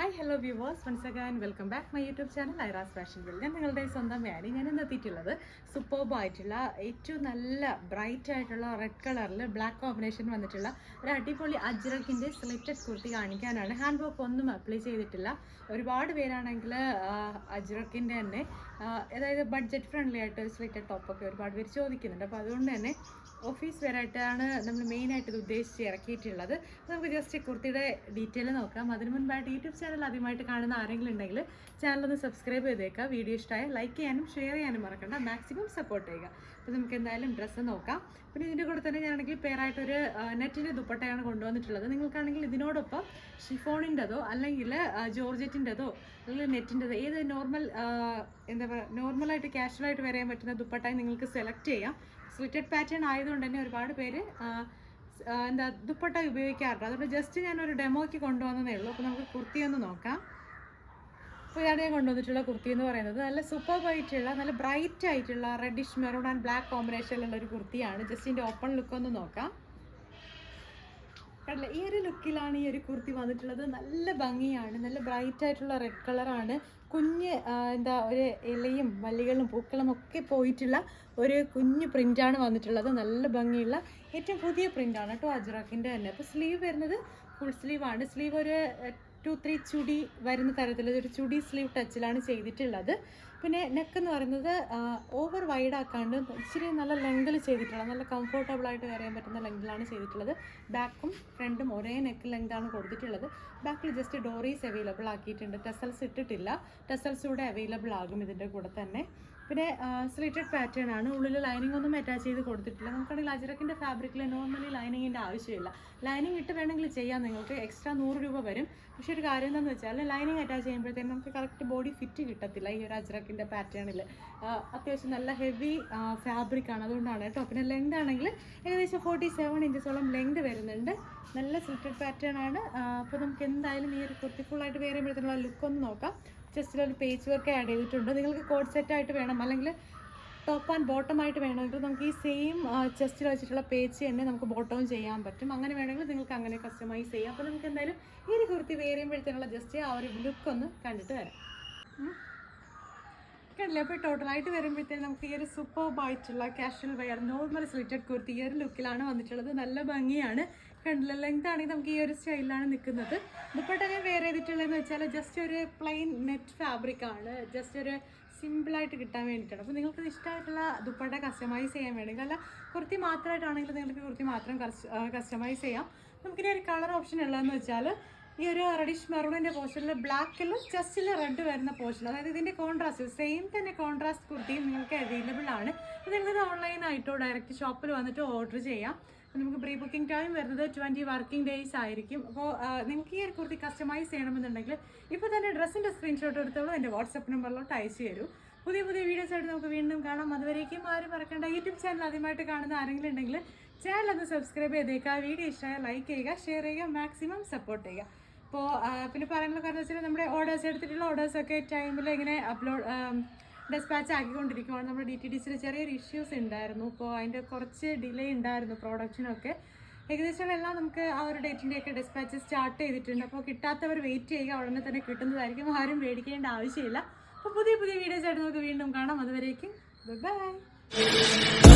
Hi hello viewers once again welcome back my YouTube channel Airas fashion will ഞാൻ നിങ്ങളുടെ സ്വന്തം വേണി ഞാൻ ഇന്ന് എത്തിയിട്ടുള്ളത് സൂപ്പർബ് ആയിട്ടുള്ള ഏറ്റവും നല്ല ബ്രൈറ്റ് ആയിട്ടുള്ള റെഡ് കളറിൽ ബ്ലാക്ക് കോമ്പിനേഷൻ വന്നിട്ടുള്ള ഒരു അടിപൊളി അജ്രക്കിന്റെ സ്ലിറ്റഡ് കുർത്തി കാണിക്കാനാണ്. ഹാൻഡ് വർക്ക് ഒന്നും അപ്ലൈ ചെയ്തിട്ടില്ല. ഒരുപാട് പേരാണെങ്കിൽ അജ്രക്കിന്റെ തന്നെ അതായത് ബഡ്ജറ്റ് ഫ്രണ്ട്ലി ആയിട്ട് സ്ലിറ്റഡ് ടോപ്പൊക്കെ ഒരുപാട് പേര് ചോദിക്കുന്നുണ്ട്. അപ്പോൾ അതുകൊണ്ട് തന്നെ ഓഫീസ് വെയറായിട്ടാണ് നമ്മൾ മെയിനായിട്ട് ഇത് ഉദ്ദേശിച്ച് ഇറക്കിയിട്ടുള്ളത്. നമുക്ക് ജസ്റ്റ് കുർത്തിയുടെ ഡീറ്റെയിൽ നോക്കാം. അതിന് മുൻപായിട്ട് യൂട്യൂബ് ചാനൽ ആദ്യമായിട്ട് കാണുന്ന ആരെങ്കിലും ഉണ്ടെങ്കിൽ ചാനൽ ഒന്ന് സബ്സ്ക്രൈബ് ചെയ്തേക്കുക. വീഡിയോ ഇഷ്ടമായ ലൈക്ക് ചെയ്യാനും ഷെയർ ചെയ്യാനും മറക്കണ്ട. മാക്സിമം സപ്പോർട്ട് ചെയ്യുക. അപ്പോൾ നമുക്ക് എന്തായാലും ഡ്രസ്സ് നോക്കാം. പിന്നെ ഇതിന്റെ കൂടെ തന്നെ ഞാനാണെങ്കിൽ പേരായിട്ടൊരു നെറ്റിന്റെ ദുപ്പട്ടയാണ് കൊണ്ടുവന്നിട്ടുള്ളത്. നിങ്ങൾക്കാണെങ്കിൽ ഇതിനോടൊപ്പം ഷിഫോണിന്റെതോ അല്ലെങ്കിൽ ജോർജറ്റിന്റെതോ അല്ലെങ്കിൽ നെറ്റിന്റെതോ ഏത് നോർമൽ എന്താ പറയുക നോർമലായിട്ട് ക്യാഷ്വലായിട്ട് വരാൻ പറ്റുന്ന ദുപ്പട്ടായി നിങ്ങൾക്ക് സെലക്ട് ചെയ്യാം. സ്ലിറ്റഡ് പാറ്റേൺ ആയതുകൊണ്ട് തന്നെ ഒരുപാട് പേര് എന്താ ദുപ്പട്ട ഉപയോഗിക്കാറുണ്ട്. അതുകൊണ്ട് ജസ്റ്റ് ഞാനൊരു ഡെമോയ്ക്ക് കൊണ്ടുവന്നതേ ഉള്ളൂ. അപ്പോൾ നമുക്ക് കുർത്തി ഒന്ന് നോക്കാം. അപ്പോൾ ഇതാണ് ഞാൻ കൊണ്ടുവന്നിട്ടുള്ള കുർത്തി എന്ന് പറയുന്നത് നല്ല സൂപ്പർ ആയിട്ടുള്ള നല്ല ബ്രൈറ്റ് ആയിട്ടുള്ള റെഡിഷ് മെറൂൺ ആൻഡ് ബ്ലാക്ക് കോമ്പിനേഷനിലുള്ള ഒരു കുർത്തിയാണ്. ജസ്റ്റ് ഇതിന്റെ ഓപ്പൺ ലുക്ക് ഒന്ന് നോക്കാം. കണ്ടില്ല ഈ ഒരു ലുക്കിലാണ് ഈ ഒരു കുർത്തി വന്നിട്ടുള്ളത്. നല്ല ഭംഗിയാണ്. നല്ല ബ്രൈറ്റ് ആയിട്ടുള്ള റെഡ് കളറാണ് കുഞ്ഞ് എന്താ ഒരു ഇലയും വള്ളികളും പൂക്കളും ഒക്കെ പോയിട്ടുള്ള ഒരു കുഞ്ഞ് പ്രിന്റാണ് വന്നിട്ടുള്ളത്. നല്ല ഭംഗിയുള്ള ഏറ്റവും പുതിയ പ്രിന്റാണ് കേട്ടോ അജ്‌റാക്കിന്റെ തന്നെ. അപ്പോൾ സ്ലീവ് വരുന്നത് ഫുൾ സ്ലീവ് ആണ്. സ്ലീവ് ഒരു ടു ത്രീ ചുടി വരുന്ന തരത്തിൽ ഒരു ചുടി സ്ലീവ് ടച്ചിലാണ് ചെയ്തിട്ടുള്ളത്. പിന്നെ നെക്ക് എന്ന് പറയുന്നത് ഓവർ വൈഡ് ആക്കാണ്ട് ഇച്ചിരി നല്ല ലെങ്കിൽ ചെയ്തിട്ടുള്ള നല്ല കംഫർട്ടബിൾ ആയിട്ട് വരാൻ പറ്റുന്ന ലെങ്കിലാണ് ചെയ്തിട്ടുള്ളത്. ബാക്കും ഫ്രണ്ടും ഒരേ നെക്ക് ലെങ്താണ് കൊടുത്തിട്ടുള്ളത്. ബാക്കിൽ ജസ്റ്റ് ഡോറീസ് അവൈലബിൾ ആക്കിയിട്ടുണ്ട്. ടെസൽസ് ഇട്ടിട്ടില്ല. ടെസൽസ് കൂടെ അവൈലബിൾ ആകും ഇതിന്റെ കൂടെ തന്നെ. പിന്നെ സ്ലിറ്റഡ് പാറ്റേൺ ആണ്. ഉള്ളിൽ ലൈനിങ് ഒന്നും അറ്റാച്ച് ചെയ്ത് കൊടുത്തിട്ടില്ല. നമുക്കാണെങ്കിൽ അജറക്കിന്റെ ഫാബ്രിക്കിൽ നോർമലി ലൈനിങ്ങിന്റെ ആവശ്യമില്ല. ലൈനിങ് ഇട്ട് വേണമെങ്കിൽ ചെയ്യാം നിങ്ങൾക്ക്. എക്സ്ട്രാ നൂറ് രൂപ വരും. പക്ഷേ ഒരു കാര്യം എന്താണെന്ന് വെച്ചാൽ ലൈനിങ് അറ്റാച്ച് ചെയ്യുമ്പോഴത്തേക്കും നമുക്ക് കറക്റ്റ് ബോഡി ഫിറ്റ് കിട്ടത്തില്ല ഈ ഒരു അജറക്കിന്റെ പാറ്റേണിൽ അത്യാവശ്യം നല്ല ഹെവി ഫാബ്രിക് ആണ്. അതുകൊണ്ടാണ് കേട്ടോ. പിന്നെ ലെങ്ത് ആണെങ്കിൽ ഏകദേശം ഫോർട്ടി സെവൻ ഇഞ്ചസോളം ലെങ്ത് വരുന്നുണ്ട്. നല്ല സ്ലിറ്റഡ് പാറ്റേൺ ആണ്. അപ്പോൾ നമുക്ക് എന്തായാലും ഈ ഒരു കുർത്തി ഫുള്ളായിട്ട് വേറെ വരുമ്പോഴത്തേനുള്ള ലുക്ക് ഒന്ന് നോക്കാം. ജസ്റ്റ് ഒരു പേജ് വർക്ക് ആഡ് ചെയ്തിട്ടുണ്ട്. നിങ്ങൾക്ക് കോഡ് സെറ്റായിട്ട് വേണം. അല്ലെങ്കിൽ ടോപ്പ് ആൻഡ് ബോട്ടം ആയിട്ട് വേണമെങ്കിൽ നമുക്ക് ഈ സെയിം ചെസ്റ്റിൽ വെച്ചിട്ടുള്ള പേജ് തന്നെ നമുക്ക് ബോട്ടവും ചെയ്യാൻ പറ്റും. അങ്ങനെ വേണമെങ്കിൽ നിങ്ങൾക്ക് അങ്ങനെ കസ്റ്റമൈസ് ചെയ്യാം. അപ്പോൾ നമുക്ക് എന്തായാലും ഒരു കുർത്തി വേറെ ചെയ്യുമ്പോഴത്തേനുള്ള ജസ്റ്റ് ആ ഒരു ലുക്ക് ഒന്ന് കണ്ടിട്ട് വരാം. കണ്ടില്ലേ അപ്പോൾ ടോട്ടലായിട്ട് വരുമ്പോഴത്തേക്കും നമുക്ക് ഈ ഒരു സൂപ്പർ ആയിട്ടുള്ള casual wear normal slitted kurti ഈ ഒരു ലുക്കിലാണ് വന്നിട്ടുള്ളത്. നല്ല ഭംഗിയാണ്. കണ്ടില്ല ലെങ്ത് ആണെങ്കിൽ നമുക്ക് ഈ ഒരു സ്റ്റൈലിലാണ് നിൽക്കുന്നത്. ദുപ്പട്ട ഞാൻ വേറെ ചെയ്തിട്ടുള്ളതെന്ന് വെച്ചാൽ ജസ്റ്റ് ഒരു പ്ലെയിൻ നെറ്റ് ഫാബ്രിക് ആണ്. ജസ്റ്റ് ഒരു സിമ്പിളായിട്ട് കിട്ടാൻ വേണ്ടിയിട്ടാണ്. അപ്പോൾ നിങ്ങൾക്ക് ഇഷ്ടമായിട്ടുള്ള ദുപ്പട്ട കസ്റ്റമൈസ് ചെയ്യാൻ വേണമെങ്കിൽ അല്ല കുർത്തി മാത്രമായിട്ടാണെങ്കിൽ നിങ്ങൾക്ക് കുർത്തി മാത്രം കസ്റ്റമൈസ് ചെയ്യാം. നമുക്കിനി ഒരു കളർ ഓപ്ഷൻ ഉള്ളതെന്ന് വെച്ചാൽ ഈ ഒരു റെഡിഷ് മെറൂണിന്റെ പോർഷനിൽ ബ്ലാക്കിൽ ജസ്റ്റിൽ റെഡ് വരുന്ന പോർഷൻ അതായത് ഇതിന്റെ കോൺട്രാസ്റ്റ് സെയിം തന്നെ കോൺട്രാസ്റ്റ് കുർത്തിയും നിങ്ങൾക്ക് അവൈലബിൾ ആണ്. അപ്പോൾ നിങ്ങൾക്ക് ഓൺലൈനായിട്ടോ ഡയറക്റ്റ് ഷോപ്പിൽ വന്നിട്ട് ഓർഡർ ചെയ്യാം. നമുക്ക് പ്രീ ബുക്കിംഗ് ടൈം വരുന്നത് ട്വന്റി വർക്കിംഗ് ഡേയ്സ് ആയിരിക്കും. അപ്പോൾ നിങ്ങൾക്ക് ഈ ഒരു കുർത്തി കസ്റ്റമൈസ് ചെയ്യണമെന്നുണ്ടെങ്കിൽ ഇപ്പോൾ തന്നെ ഡ്രസ്സിന്റെ സ്ക്രീൻഷോട്ട് എടുത്തോളൂ എന്റെ വാട്സപ്പ് നമ്പറിലോട്ട് അയച്ചു തരൂ. പുതിയ പുതിയ വീഡിയോസ് ആയിട്ട് നമുക്ക് വീണ്ടും കാണാം. അതുവരേക്കും ആരും മറക്കേണ്ട. യൂട്യൂബ് ചാനൽ ആദ്യമായിട്ട് കാണുന്ന ആരെങ്കിലും ഉണ്ടെങ്കിൽ ചാനൽ ഒന്ന് സബ്സ്ക്രൈബ് ചെയ്തേക്കുക വീഡിയോ ഇഷ്ടമായ ലൈക്ക് ചെയ്യുക ഷെയർ ചെയ്യുക മാക്സിമം സപ്പോർട്ട് ചെയ്യുക. അപ്പോൾ പിന്നെ പറയാനുള്ള കാരണം വെച്ചാൽ നമ്മുടെ ഓർഡേഴ്സ് എടുത്തിട്ടുള്ള ഓർഡേഴ്സൊക്കെ ടൈമിൽ ഇങ്ങനെ അപ്ലോഡ് ഡെസ്പാച്ച് ആക്കിക്കൊണ്ടിരിക്കുവാണ്. നമ്മുടെ ഡി ടി ഡി സിയിൽ ചെറിയൊരു ഇഷ്യൂസ് ഉണ്ടായിരുന്നു. അപ്പോൾ അതിന്റെ കുറച്ച് ഡിലേ ഉണ്ടായിരുന്നു പ്രൊഡക്ഷനൊക്കെ ഏകദേശം എല്ലാം നമുക്ക് ആ ഒരു ഡേറ്റിന്റെയൊക്കെ ഡെസ്പാച്ച് സ്റ്റാർട്ട് ചെയ്തിട്ടുണ്ട്. അപ്പോൾ കിട്ടാത്തവർ വെയിറ്റ് ചെയ്യുക. ഉടനെ തന്നെ കിട്ടുന്നതായിരിക്കും. ആരും പേടിക്കേണ്ട ആവശ്യമില്ല. അപ്പോൾ പുതിയ പുതിയ വീഡിയോസ് ആയിട്ട് നമുക്ക് വീണ്ടും കാണാം. അതുവരേക്കും ബൈ